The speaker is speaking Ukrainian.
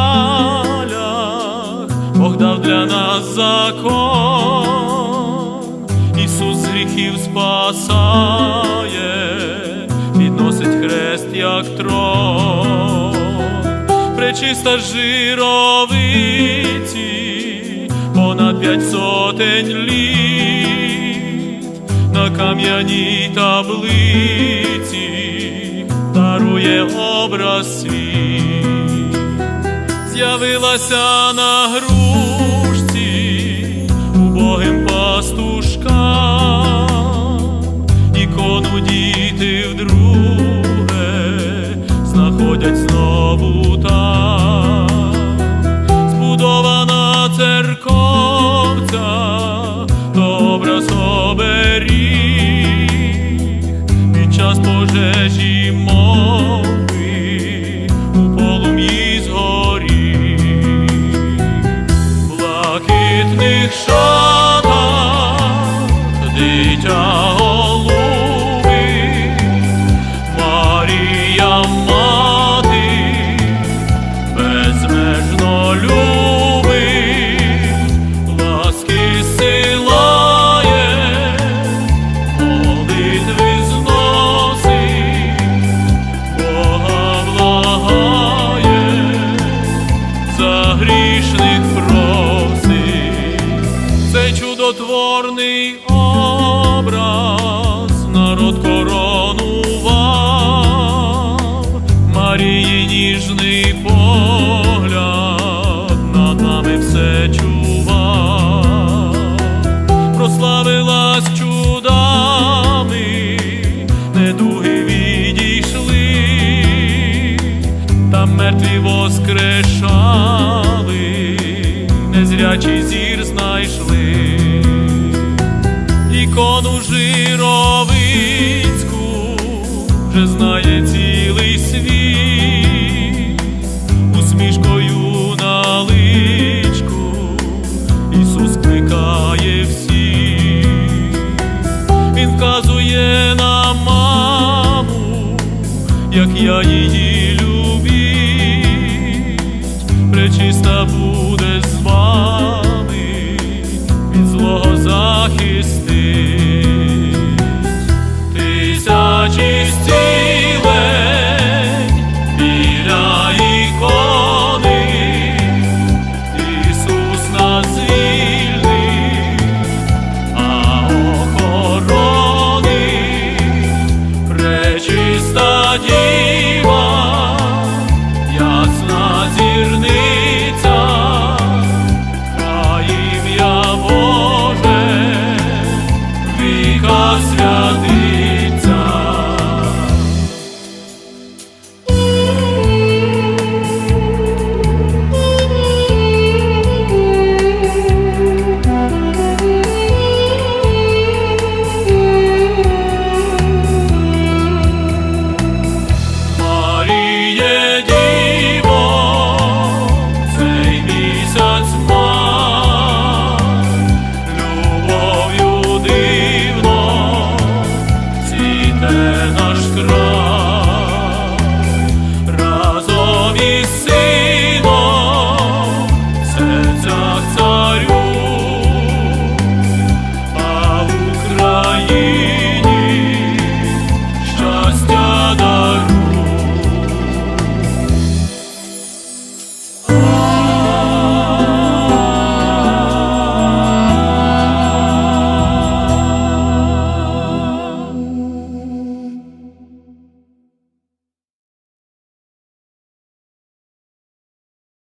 кам'яних Бог дав для нас закон, Ісус гріхів спасає, підносить хрест, як трон, пречиста жировиці, понад п'ять сотень літ. На кам'яній таблиці дарує образ свій, з'явилася на грушці убогим пастушкам, ікону діти вдруге знаходять знову там, збудована церковця, то образ оберіг під час пожежі чудотворний образ. Народ коронував, Марії ніжний погляд. Над нами все чував, прославилась чудами, недуги відійшли, та мертві воскрешали, незрячий зір знайшли, я її любіть, пречиста буде you.